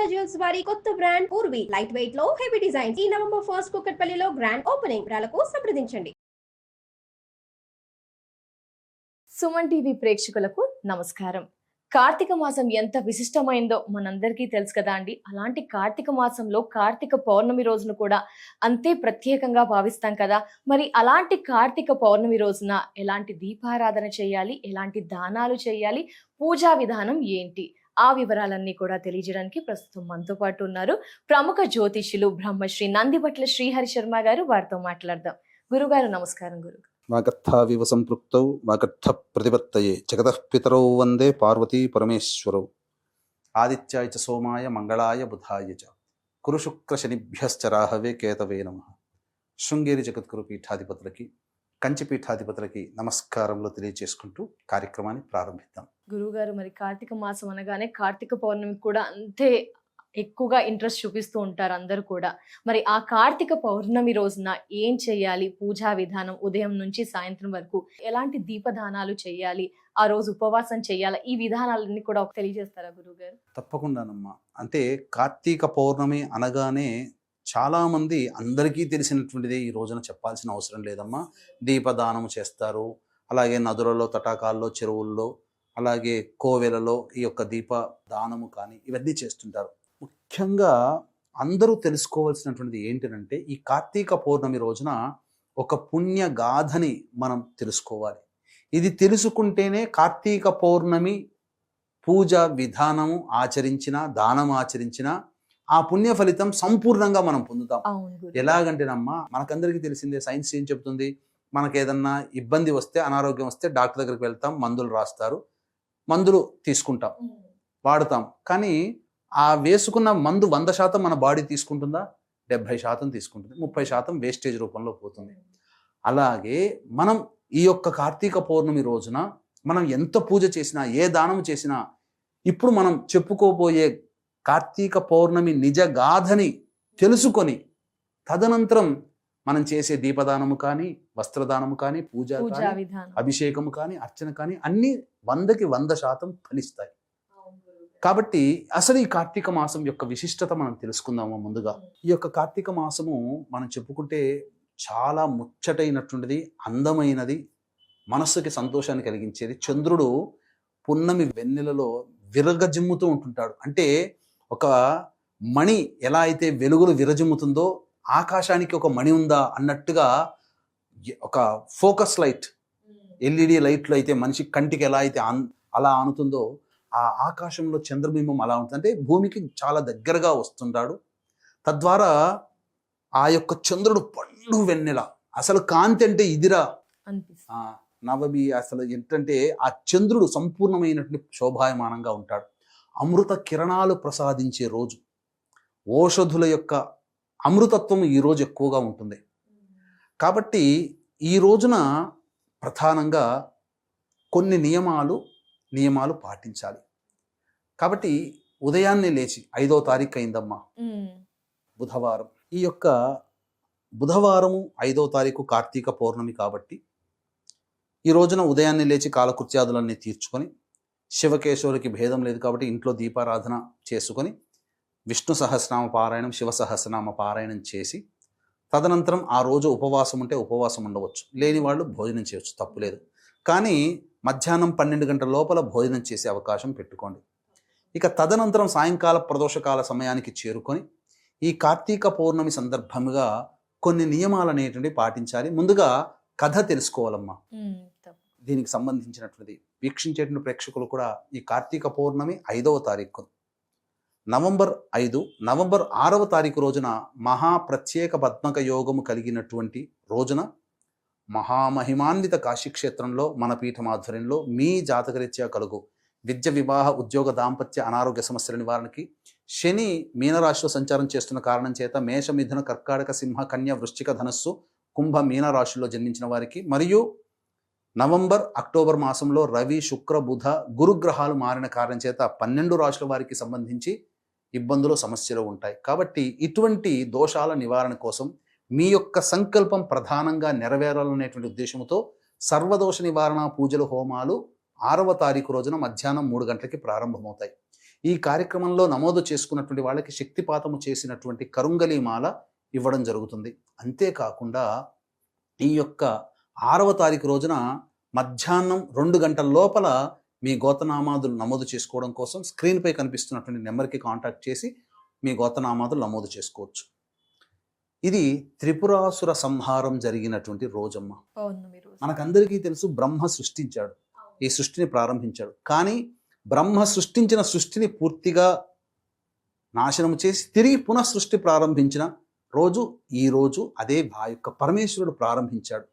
Sharada jewels వారి కొత్త brand Purvi. Light వెయిట్లో హెవీ డిజైన్ ఈ నవంబర్ ఫస్ట్ కుక్కట్పల్లిలో గ్రాండ్ ఓపెనింగ్ వివరాలకు సంప్రదించండి. సుమన్ టీవీ ప్రేక్షకులకు నమస్కారం. కార్తీక మాసం ఎంత విశిష్టమైందో మనందరికీ తెలుసు కదా అండి. అలాంటి కార్తీక మాసంలో కార్తీక పౌర్ణమి రోజును కూడా అంతే ప్రత్యేకంగా భావిస్తాం కదా. మరి అలాంటి కార్తీక పౌర్ణమి రోజున ఎలాంటి దీపారాధన చేయాలి? ఎలాంటి దానాలు చేయాలి? పూజా విధానం ఏంటి? ఆ వివరాలన్నీ కూడా తెలియజేయడానికి ప్రస్తుతం మనతో పాటు ఉన్నారు ప్రముఖ జ్యోతిష్యులు బ్రహ్మశ్రీ నందిబట్ల శ్రీహరి శర్మ గారు. వారితో మాట్లాడదాం. గురుగారు నమస్కారం గురు వాగర్థావివ సంపృక్తౌ వాగర్థ ప్రతిపత్తయే. జగతఃపితరౌ వందే పార్వతీ పరమేశ్వరౌ. ఆదిత్యాయ చ సోమాయ మంగళాయ బుధాయ చ. కురు శుక్ర శనిభ్యశ్చ రాహవే కేతవే నమ. శృంగేరి జగద్గురు పీఠాధిపతులకి కంచి పీఠాధిపతులకి నమస్కారములు తెలియజేసుకుంటూ కార్యక్రమాన్ని ప్రారంభిద్దాం. గురువుగారు మరి కార్తీక మాసం అనగానే కార్తీక పౌర్ణమి కూడా అంతే ఎక్కువగా ఇంట్రెస్ట్ చూపిస్తూ ఉంటారు అందరూ కూడా. మరి ఆ కార్తీక పౌర్ణమి రోజున ఏం చేయాలి? పూజా విధానం ఉదయం నుంచి సాయంత్రం వరకు ఎలాంటి దీపదానాలు చేయాలి? ఆ రోజు ఉపవాసం చేయాలా? ఈ విధానాలన్నీ కూడా ఒక తెలియజేస్తారా గురువుగారు? తప్పకుండానమ్మా. అంటే కార్తీక పౌర్ణమి అనగానే చాలామంది అందరికీ తెలిసినటువంటిదే ఈ రోజున చెప్పాల్సిన అవసరం లేదమ్మా. దీపదానం చేస్తారు. అలాగే నదులలో తటాకాల్లో చెరువుల్లో అలాగే కోవెలలో ఈ యొక్క దీప దానము కానీ ఇవన్నీ చేస్తుంటారు. ముఖ్యంగా అందరూ తెలుసుకోవాల్సినటువంటిది ఏంటంటే ఈ కార్తీక పౌర్ణమి రోజున ఒక పుణ్య గాథని మనం తెలుసుకోవాలి. ఇది తెలుసుకుంటేనే కార్తీక పౌర్ణమి పూజ విధానము ఆచరించిన దానం ఆచరించిన ఆ పుణ్య ఫలితం సంపూర్ణంగా మనం పొందుతాం. ఎలాగంటేనమ్మా మనకందరికీ తెలిసిందే సైన్స్ ఏం చెప్తుంది? మనకు ఏదన్నా ఇబ్బంది వస్తే అనారోగ్యం వస్తే డాక్టర్ దగ్గరికి వెళ్తాం మందులు రాస్తారు మందులు తీసుకుంటాం వాడతాం. కానీ ఆ వేసుకున్న మందు వంద శాతం మన బాడీ తీసుకుంటుందా? డెబ్భై శాతం తీసుకుంటుంది ముప్పై శాతం వేస్టేజ్ రూపంలో పోతుంది. అలాగే మనం ఈ యొక్క కార్తీక పౌర్ణమి రోజున మనం ఎంత పూజ చేసినా ఏ దానం చేసినా ఇప్పుడు మనం చెప్పుకోబోయే కార్తీక పౌర్ణమి నిజ గాథని తెలుసుకొని తదనంతరం మనం చేసే దీపదానము కానీ వస్త్రదానము కానీ పూజ అభిషేకము కానీ అర్చన కానీ అన్ని వందకి వంద శాతం ఫలిస్తాయి. కాబట్టి అసలు ఈ కార్తీక మాసం యొక్క విశిష్టత మనం తెలుసుకుందాము ముందుగా. ఈ యొక్క కార్తీక మాసము మనం చెప్పుకుంటే చాలా ముచ్చటైనటువంటిది అందమైనది మనస్సుకి సంతోషాన్ని కలిగించేది. చంద్రుడు పున్నమి వెన్నెలలో విరగజిమ్ముతూ ఉంటుంటాడు. అంటే ఒక మణి ఎలా అయితే వెలుగులు విరజిమ్ముతుందో ఆకాశానికి ఒక మణి ఉందా అన్నట్టుగా ఒక ఫోకస్ లైట్ ఎల్ఈడి లైట్లు అయితే మనిషి కంటికి ఎలా అయితే అలా ఆనుతుందో ఆ ఆకాశంలో చంద్రబింబం అలా ఉంటుంది. అంటే భూమికి చాలా దగ్గరగా వస్తుంటాడు. తద్వారా ఆ యొక్క చంద్రుడు పండు వెన్నెల అసలు కాంతి అంటే ఇదిరా? నవమి అసలు ఏంటంటే ఆ చంద్రుడు సంపూర్ణమైనటువంటి శోభాయమానంగా ఉంటాడు. అమృత కిరణాలు ప్రసాదించే రోజు. ఓషధుల యొక్క అమృతత్వం ఈ రోజు ఎక్కువగా ఉంటుంది. కాబట్టి ఈ రోజున ప్రధానంగా కొన్ని నియమాలు నియమాలు పాటించాలి. కాబట్టి ఉదయాన్నే లేచి ఐదో తారీఖు అయిందమ్మా. బుధవారం. ఈ యొక్క బుధవారము ఐదో తారీఖు కార్తీక పౌర్ణమి కాబట్టి ఈ రోజున ఉదయాన్నే లేచి కాలకృత్యాదులన్నీ తీర్చుకొని శివకేశవులకి భేదం లేదు కాబట్టి ఇంట్లో దీపారాధన చేసుకొని విష్ణు సహస్రనామ పారాయణం శివ సహస్రనామ పారాయణం చేసి తదనంతరం ఆ రోజు ఉపవాసం ఉంటే ఉపవాసం ఉండవచ్చు. లేని వాళ్ళు భోజనం చేయవచ్చు తప్పులేదు కానీ మధ్యాహ్నం పన్నెండు గంటల లోపల భోజనం చేసే అవకాశం పెట్టుకోండి. ఇక తదనంతరం సాయంకాల ప్రదోషకాల సమయానికి చేరుకొని ఈ కార్తీక పౌర్ణమి సందర్భంగా కొన్ని నియమాలు అనేటువంటివి పాటించాలి. ముందుగా కథ తెలుసుకోవాలమ్మా. దీనికి సంబంధించినటువంటిది వీక్షించేటువంటి ప్రేక్షకులు కూడా ఈ కార్తీక పౌర్ణమి ఐదవ తారీఖు. నవంబర్ ఐదు నవంబర్ ఆరవ తారీఖు రోజున మహా ప్రత్యేక పద్మక యోగము కలిగినటువంటి రోజున మహామహిమాన్విత కాశీక్షేత్రంలో మన పీఠం ఆధ్వర్యంలో మీ జాతకరీత్యా కలుగు విద్య వివాహ ఉద్యోగ దాంపత్య అనారోగ్య సమస్యల నివారణకి శని మీనరాశిలో సంచారం చేస్తున్న కారణం చేత మేష మిథున కర్కాటక సింహ కన్య వృశ్చిక ధనస్సు కుంభ మీనరాశుల్లో జన్మించిన వారికి మరియు నవంబర్ అక్టోబర్ మాసంలో రవి శుక్ర బుధ గురుగ్రహాలు మారిన కారణం చేత పన్నెండు రాశుల వారికి సంబంధించి ఇబ్బందులు సమస్యలు ఉంటాయి. కాబట్టి ఇటువంటి దోషాల నివారణ కోసం మీ యొక్క సంకల్పం ప్రధానంగా నెరవేరాలనేటువంటి ఉద్దేశంతో సర్వదోష నివారణ పూజలు హోమాలు ఆరవ తారీఖు రోజున మధ్యాహ్నం మూడు గంటలకి ప్రారంభమవుతాయి. ఈ కార్యక్రమంలో నమోదు చేసుకున్నటువంటి వాళ్ళకి శక్తిపాతము చేసినటువంటి కరుంగలి మాల ఇవ్వడం జరుగుతుంది. అంతేకాకుండా ఈ యొక్క ఆరవ తారీఖు రోజున మధ్యాహ్నం రెండు గంటల లోపల మీ గోతనామాదులు నమోదు చేసుకోవడం కోసం స్క్రీన్పై కనిపిస్తున్నటువంటి నెంబర్కి కాంటాక్ట్ చేసి మీ గోతనామాదులు నమోదు చేసుకోవచ్చు. ఇది త్రిపురాసుర సంహారం జరిగినటువంటి రోజమ్మ. మనకందరికీ తెలుసు బ్రహ్మ సృష్టించాడు. ఈ సృష్టిని ప్రారంభించాడు. కానీ బ్రహ్మ సృష్టించిన సృష్టిని పూర్తిగా నాశనం చేసి తిరిగి పునః సృష్టి ప్రారంభించిన రోజు ఈ రోజు అదే ఆ యొక్క పరమేశ్వరుడు ప్రారంభించాడు.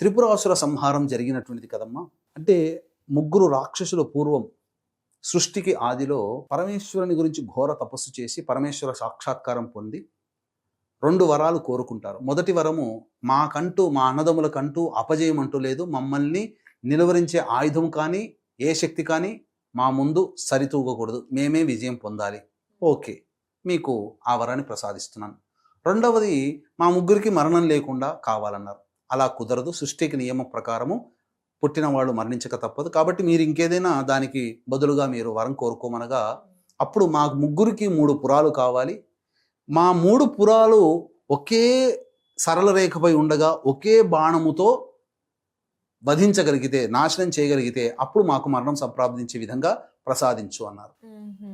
త్రిపురాసుర సంహారం జరిగినటువంటిది కదమ్మా? అంటే ముగ్గురు రాక్షసులు పూర్వం సృష్టికి ఆదిలో పరమేశ్వరుని గురించి ఘోర తపస్సు చేసి పరమేశ్వర సాక్షాత్కారం పొంది రెండు వరాలు కోరుకుంటారు. మొదటి వరము మాకంటూ మా అన్నదమ్ములకంటూ అపజయం అంటూ లేదు. మమ్మల్ని నిలువరించే ఆయుధం కానీ ఏ శక్తి కానీ మా ముందు సరితూగకూడదు. మేమే విజయం పొందాలి. ఓకే. మీకు ఆ వరాన్ని ప్రసాదిస్తున్నాను. రెండవది మా ముగ్గురికి మరణం లేకుండా కావాలన్నారు. అలా కుదరదు. సృష్టికి నియమ ప్రకారము పుట్టిన వాళ్ళు మరణించక తప్పదు. కాబట్టి మీరు ఇంకేదైనా దానికి బదులుగా మీరు వరం కోరుకోమనగా అప్పుడు మా ముగ్గురికి మూడు పురాలు కావాలి. మా మూడు పురాలు ఒకే సరళ రేఖపై ఉండగా ఒకే బాణముతో వధించగలిగితే నాశనం చేయగలిగితే అప్పుడు మాకు మరణం సంప్రాప్తించే విధంగా ప్రసాదించు అన్నారు.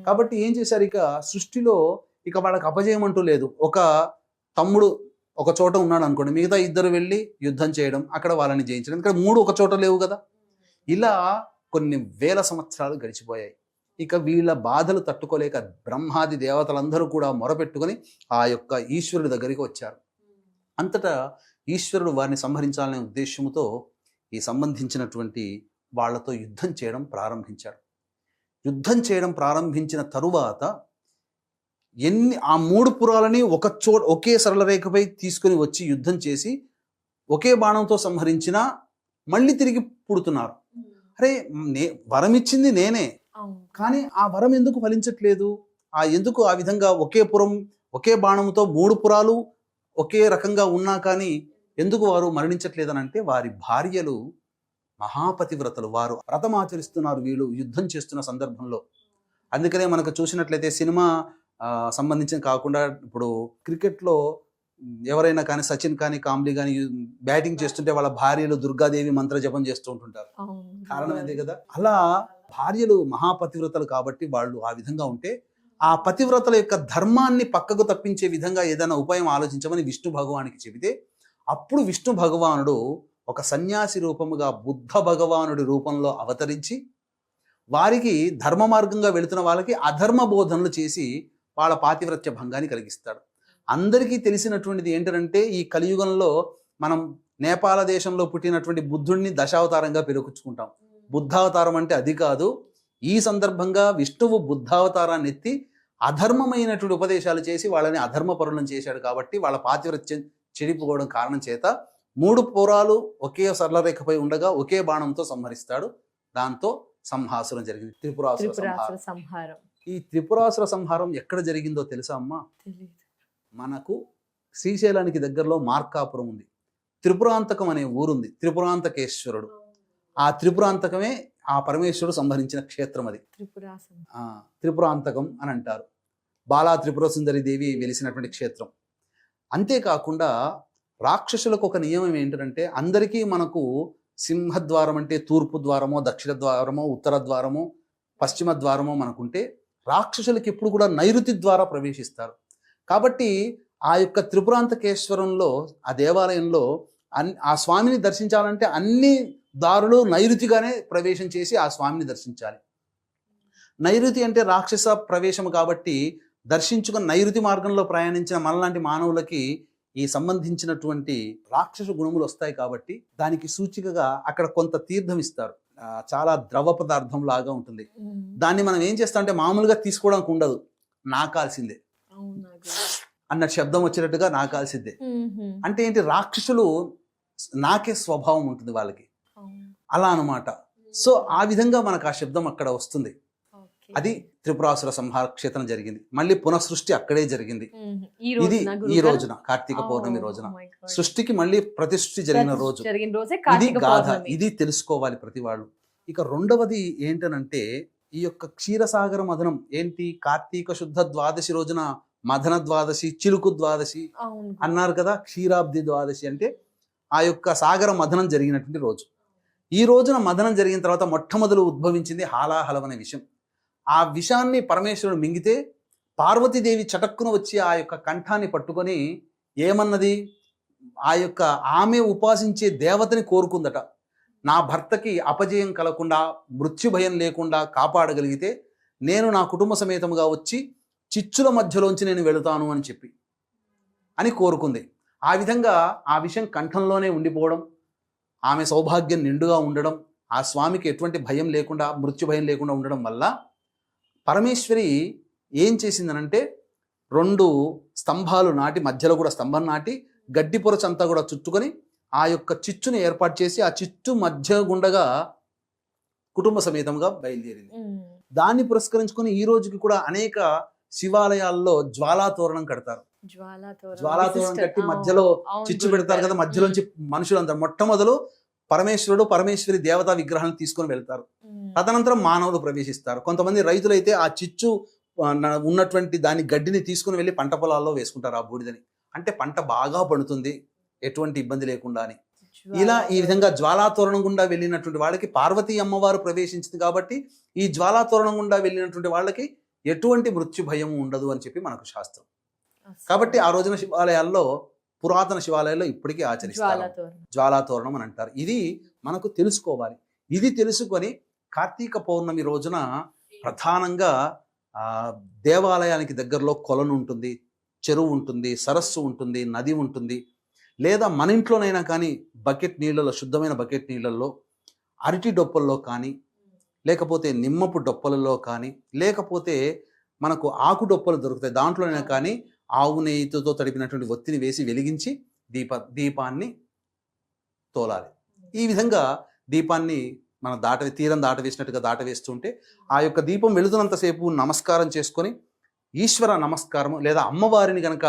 కాబట్టి ఏం చేశారు ఇక? సృష్టిలో ఇక వాళ్ళకి అపజయం అంటూ లేదు. ఒక తమ్ముడు ఒక చోట ఉన్నాడు అనుకోండి మిగతా ఇద్దరు వెళ్ళి యుద్ధం చేయడం అక్కడ వాళ్ళని జయించడం. ఇక్కడ మూడు ఒక చోట లేవు కదా. ఇలా కొన్ని వేల సంవత్సరాలు గడిచిపోయాయి. ఇక వీళ్ళ బాధలు తట్టుకోలేక బ్రహ్మాది దేవతలందరూ కూడా మొరపెట్టుకొని ఆ యొక్క ఈశ్వరుడి దగ్గరికి వచ్చారు. అంతటా ఈశ్వరుడు వారిని సంహరించాలనే ఉద్దేశంతో ఈ సంబంధించినటువంటి వాళ్ళతో యుద్ధం చేయడం ప్రారంభించాడు యుద్ధం చేయడం ప్రారంభించిన తరువాత ఎన్ని ఆ మూడు పురాలని ఒక చో ఒకే సరళ రేఖపై తీసుకుని వచ్చి యుద్ధం చేసి ఒకే బాణంతో సంహరించిన మళ్ళీ తిరిగి పుడుతున్నారు. అరే నే వరం ఇచ్చింది నేనే. కానీ ఆ వరం ఎందుకు ఫలించట్లేదు? ఆ ఎందుకు ఆ విధంగా ఒకే పురం ఒకే బాణంతో మూడు పురాలు ఒకే రకంగా ఉన్నా కానీ ఎందుకు వారు మరణించట్లేదని అంటే వారి భార్యలు మహాపతివ్రతలు. వారు వ్రతం ఆచరిస్తున్నారు వీళ్ళు యుద్ధం చేస్తున్న సందర్భంలో. అందుకనే మనకు చూసినట్లయితే సినిమా సంబంధించిన కాకుండా ఇప్పుడు క్రికెట్లో ఎవరైనా కానీ సచిన్ కానీ కాంబ్లీ కానీ బ్యాటింగ్ చేస్తుంటే వాళ్ళ భార్యలు దుర్గాదేవి మంత్ర జపం చేస్తూ ఉంటుంటారు. కారణం అదే కదా. అలా భార్యలు మహాపతివ్రతలు కాబట్టి వాళ్ళు ఆ విధంగా ఉంటే ఆ పతివ్రతల యొక్క ధర్మాన్ని పక్కకు తప్పించే విధంగా ఏదైనా ఉపాయం ఆలోచించమని విష్ణు భగవానికి చెబితే అప్పుడు విష్ణు భగవానుడు ఒక సన్యాసి రూపముగా బుద్ధ భగవానుడి రూపంలో అవతరించి వారికి ధర్మ మార్గంగా వెళుతున్న వాళ్ళకి అధర్మ బోధనలు చేసి వాళ్ళ పాతివ్రత్య భంగాన్ని కలిగిస్తాడు. అందరికీ తెలిసినటువంటిది ఏంటంటే ఈ కలియుగంలో మనం నేపాల దేశంలో పుట్టినటువంటి బుద్ధుడిని దశావతారంగా పెరుగుచ్చుకుంటాం బుద్ధావతారం అంటే అది కాదు. ఈ సందర్భంగా విష్ణువు బుద్ధావతారాన్ని ఎత్తి అధర్మమైనటువంటి ఉపదేశాలు చేసి వాళ్ళని అధర్మ పరులను చేశాడు కాబట్టి వాళ్ళ పాతివ్రత్యం చెడిపోవడం కారణం చేత మూడు పురాలు ఒకే సరళ రేఖపై ఉండగా ఒకే బాణంతో సంహరిస్తాడు. దాంతో సంహాసురం జరిగింది. త్రిపురాసుర సంహారం. ఈ త్రిపురాసుర సంహారం ఎక్కడ జరిగిందో తెలుసా అమ్మా? మనకు శ్రీశైలానికి దగ్గరలో మార్కాపురం ఉంది. త్రిపురాంతకం అనే ఊరుంది. త్రిపురాంతకేశ్వరుడు. ఆ త్రిపురాంతకమే ఆ పరమేశ్వరుడు సంహరించిన క్షేత్రం అది. త్రిపురాంతకం అని అంటారు. బాలా త్రిపుర సుందరి దేవి వెలిసినటువంటి క్షేత్రం. అంతేకాకుండా రాక్షసులకు ఒక నియమం ఏంటంటే అందరికీ మనకు సింహద్వారం అంటే తూర్పు ద్వారమో దక్షిణ ద్వారమో ఉత్తర ద్వారమో పశ్చిమ ద్వారమో మనకుంటే రాక్షసులకి ఎప్పుడు కూడా నైరుతి ద్వారా ప్రవేశిస్తారు. కాబట్టి ఆ యొక్క త్రిపురాంతకేశ్వరంలో ఆ దేవాలయంలో అన్ ఆ స్వామిని దర్శించాలంటే అన్ని దారులు నైరుతిగానే ప్రవేశం చేసి ఆ స్వామిని దర్శించాలి. నైరుతి అంటే రాక్షస ప్రవేశం కాబట్టి దర్శించుకుని నైరుతి మార్గంలో ప్రయాణించిన మనలాంటి మానవులకి ఈ సంబంధించినటువంటి రాక్షస గుణములు వస్తాయి కాబట్టి దానికి సూచికగా అక్కడ కొంత తీర్థం ఇస్తారు. చాలా ద్రవ పదార్థం లాగా ఉంటుంది. దాన్ని మనం ఏం చేస్తాం అంటే మామూలుగా తీసుకోవడానికి ఉండదు. నాకాల్సిందే. అన్న శబ్దం వచ్చేటట్టుగా నాకాల్సిందే అంటే ఏంటి? రాక్షసులు నాకే స్వభావం ఉంటుంది వాళ్ళకి. అలా అన్నమాట. సో ఆ విధంగా మనకు ఆ శబ్దం అక్కడ వస్తుంది. అది త్రిపురాసుర సంహార క్షేత్రం జరిగింది. మళ్ళీ పునఃసృష్టి అక్కడే జరిగింది. ఇది ఈ రోజున కార్తీక పౌర్ణమి రోజున. సృష్టికి మళ్ళీ ప్రతిష్ఠి జరిగిన రోజు. ఇది గాథ. ఇది తెలుసుకోవాలి ప్రతి వాళ్ళు. ఇక రెండవది ఏంటనంటే ఈ యొక్క క్షీరసాగర మదనం ఏంటి? కార్తీక శుద్ధ ద్వాదశి రోజున మదన ద్వాదశి చిలుకు ద్వాదశి అన్నారు కదా క్షీరాబ్ది ద్వాదశి అంటే ఆ యొక్క సాగర మదనం జరిగినటువంటి రోజు. ఈ రోజున మదనం జరిగిన తర్వాత మొట్టమొదలు ఉద్భవించింది హాలాహలం అనే విషయం. ఆ విషాన్ని పరమేశ్వరుడు మింగితే పార్వతీదేవి చటక్కున వచ్చి ఆ యొక్క కంఠాన్ని పట్టుకొని ఏమన్నది? ఆ యొక్క ఆమె ఉపాసించే దేవతని కోరుకుందట. నా భర్తకి అపజయం కలగకుండా మృత్యు భయం లేకుండా కాపాడగలిగితే నేను నా కుటుంబ సమేతముగా వచ్చి చిచ్చుల మధ్యలోంచి నేను వెళుతాను అని చెప్పి అని కోరుకుంది. ఆ విధంగా ఆ విషయం కంఠంలోనే ఉండిపోవడం ఆమె సౌభాగ్యం నిండుగా ఉండడం ఆ స్వామికి ఎటువంటి భయం లేకుండా మృత్యు భయం లేకుండా ఉండడం వల్ల పరమేశ్వరి ఏం చేసిందనంటే రెండు స్తంభాలు నాటి మధ్యలో కూడా స్తంభం నాటి గడ్డి పొరచంతా కూడా చుట్టుకొని ఆ యొక్క చిచ్చుని ఏర్పాటు చేసి ఆ చిచ్చు మధ్య గుండగా కుటుంబ సమేతంగా బయలుదేరింది. దాన్ని పురస్కరించుకొని ఈ రోజుకి కూడా అనేక శివాలయాల్లో జ్వాలా తోరణం కడతారు. జ్వాలా తోరణం కట్టి మధ్యలో చిచ్చు. పెడతారు కదా మధ్యలోంచి మనుషులంతా మొట్టమొదలు పరమేశ్వరుడు పరమేశ్వరి దేవతా విగ్రహాలను తీసుకొని వెళ్తారు. తదనంతరం మానవులు ప్రవేశిస్తారు. కొంతమంది రైతులైతే ఆ చిచ్చు ఆ, న- ఉన్నటువంటి దాని గడ్డిని తీసుకుని వెళ్ళి పంట పొలాల్లో వేసుకుంటారు ఆ బూడిదని. అంటే పంట బాగా పండుతుంది ఎటువంటి ఇబ్బంది లేకుండా అని. ఇలా ఈ విధంగా జ్వాలాతోరణం గుండా వెళ్ళినటువంటి వాళ్ళకి పార్వతీ అమ్మవారు ప్రవేశించింది కాబట్టి ఈ జ్వాలాతోరణం గుండా వెళ్ళినటువంటి వాళ్ళకి ఎటువంటి మృత్యు భయం ఉండదు అని చెప్పి మనకు శాస్త్రం. కాబట్టి ఆ రోజున శివాలయాల్లో పురాతన శివాలయాల్లో ఇప్పటికీ ఆచరిస్తారు. జ్వాలాతోరణం. అని అంటారు. ఇది మనకు తెలుసుకోవాలి. ఇది తెలుసుకొని కార్తీక పౌర్ణమి రోజున ప్రధానంగా ఆ దేవాలయానికి దగ్గరలో కొలను ఉంటుంది చెరువు ఉంటుంది సరస్సు ఉంటుంది నది ఉంటుంది. లేదా మన ఇంట్లోనైనా కానీ బకెట్ నీళ్ళలో శుద్ధమైన బకెట్ నీళ్ళల్లో అరటి డొప్పల్లో కానీ లేకపోతే నిమ్మపు డొప్పలలో కానీ లేకపోతే మనకు ఆకు డొప్పలు దొరుకుతాయి. దాంట్లోనైనా కానీ ఆవు నెయ్యితో తడిపినటువంటి ఒత్తిని వేసి వెలిగించి దీప దీపాన్ని తోలాలి. ఈ విధంగా దీపాన్ని మన దాట తీరం దాట వేసినట్టుగా దాట వేస్తుంటే ఆ యొక్క దీపం వెళుతున్నంతసేపు నమస్కారం చేసుకొని ఈశ్వర నమస్కారము లేదా అమ్మవారిని గనక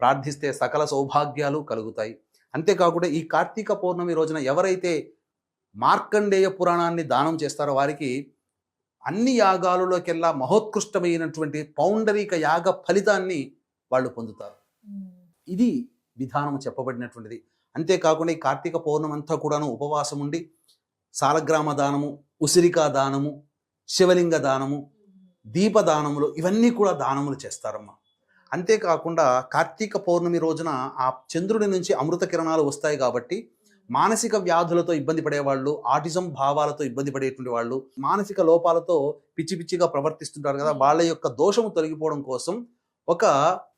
ప్రార్థిస్తే సకల సౌభాగ్యాలు కలుగుతాయి. అంతేకాకుండా ఈ కార్తీక పౌర్ణమి రోజున ఎవరైతే మార్కండేయ పురాణాన్ని దానం చేస్తారో వారికి అన్ని యాగాలలోకెల్లా మహోత్కృష్టమైనటువంటి పౌండరీక యాగ ఫలితాన్ని వాళ్ళు పొందుతారు. ఇది విధానం చెప్పబడినటువంటిది. అంతేకాకుండా ఈ కార్తీక పౌర్ణమి అంతా కూడాను ఉపవాసం ఉండి సాలగ్రామ దానము ఉసిరికా దానము శివలింగ దానము దీపదానములు ఇవన్నీ కూడా దానములు చేస్తారమ్మా. అంతేకాకుండా కార్తీక పౌర్ణమి రోజున ఆ చంద్రుడి నుంచి అమృత కిరణాలు వస్తాయి కాబట్టి మానసిక వ్యాధులతో ఇబ్బంది పడేవాళ్ళు ఆటిజం భావాలతో ఇబ్బంది పడేటువంటి వాళ్ళు మానసిక లోపాలతో పిచ్చి పిచ్చిగా ప్రవర్తిస్తుంటారు కదా వాళ్ళ యొక్క దోషము తొలగిపోవడం కోసం ఒక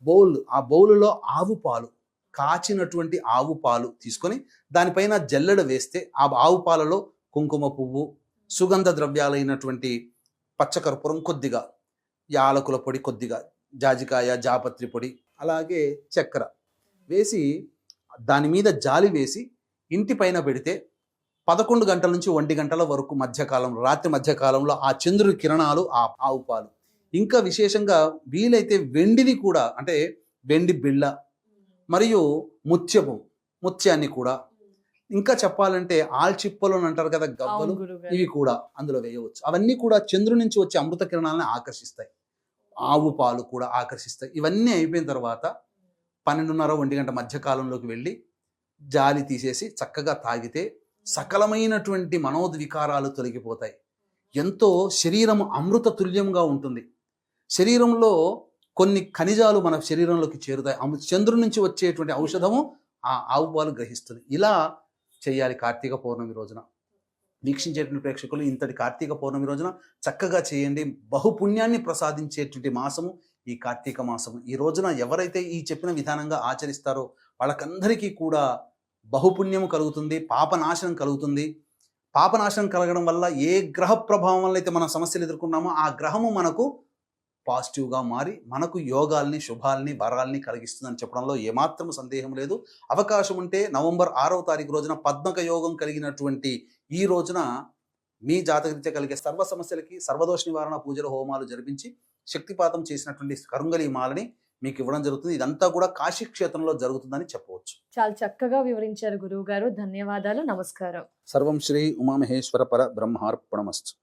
బౌల్ ఆ బౌలులో ఆవు పాలు కాచినటువంటి ఆవు పాలు తీసుకొని దానిపైన జల్లెడ వేస్తే ఆ ఆవు పాలలో కుంకుమ పువ్వు సుగంధ ద్రవ్యాలైనటువంటి పచ్చకర్పూరం కొద్దిగా యాలకుల పొడి కొద్దిగా జాజికాయ జాపత్రి పొడి అలాగే చక్కెర వేసి దాని మీద జాలి వేసి ఇంటి పైన పెడితే పదకొండు గంటల నుంచి ఒంటి గంటల వరకు మధ్యకాలంలో రాత్రి మధ్యకాలంలో ఆ చంద్రుడి కిరణాలు ఆ ఆవు పాలు ఇంకా విశేషంగా వీలైతే వెండిని కూడా అంటే వెండి బిళ్ళ మరియు ముత్యపు ముత్యాన్ని కూడా. ఇంకా చెప్పాలంటే ఆల్చిప్పలు అని అంటారు కదా గవ్వలు గురుగారు. ఇవి కూడా అందులో వేయవచ్చు. అవన్నీ కూడా చంద్రుడి నుంచి వచ్చే అమృత కిరణాలను ఆకర్షిస్తాయి. ఆవు పాలు కూడా ఆకర్షిస్తాయి. ఇవన్నీ అయిపోయిన తర్వాత పన్నెండున్నర ఒంటి గంట మధ్యకాలంలోకి వెళ్ళి జాలి తీసేసి చక్కగా తాగితే సకలమైనటువంటి మనోద్వికారాలు తొలగిపోతాయి. ఎంతో శరీరము అమృత తుల్యంగా ఉంటుంది. శరీరంలో కొన్ని ఖనిజాలు మన శరీరంలోకి చేరుతాయి. చంద్రుడి నుంచి వచ్చేటువంటి ఔషధము ఆ ఆవు పాలు గ్రహిస్తుంది. ఇలా చేయాలి కార్తీక పౌర్ణమి రోజున. వీక్షించేటువంటి ప్రేక్షకులు ఇంతటి కార్తీక పౌర్ణమి రోజున చక్కగా చేయండి. బహుపుణ్యాన్ని ప్రసాదించేటువంటి మాసము ఈ కార్తీక మాసము. ఈ రోజున ఎవరైతే ఈ చెప్పిన విధానంగా ఆచరిస్తారో వాళ్ళకందరికీ కూడా బహుపుణ్యము కలుగుతుంది పాపనాశనం కలుగుతుంది. పాపనాశనం కలగడం వల్ల ఏ గ్రహ ప్రభావం వల్ల అయితే మన సమస్యలు ఎదుర్కొన్నామో ఆ గ్రహము మనకు పాజిటివ్గా మారి మనకు యోగాల్ని శుభాల్ని వరాల్ని కలిగిస్తుందని చెప్పడంలో ఏమాత్రం సందేహం లేదు. అవకాశం ఉంటే నవంబర్ ఆరవ తారీఖు రోజున పద్మక యోగం కలిగినటువంటి ఈ రోజున మీ జాతకరీత్యా కలిగే సర్వ సమస్యలకి సర్వదోష నివారణ పూజలు హోమాలు జరిపించి శక్తిపాతం చేసినటువంటి కరుంగలి మాలని మీకు ఇవ్వడం జరుగుతుంది. ఇదంతా కూడా కాశీ క్షేత్రంలో జరుగుతుందని చెప్పవచ్చు. చాలా చక్కగా వివరించారు గురువు గారు ధన్యవాదాలు. నమస్కారం. సర్వం శ్రీ ఉమామహేశ్వర పర బ్రహ్మార్పణమస్తు.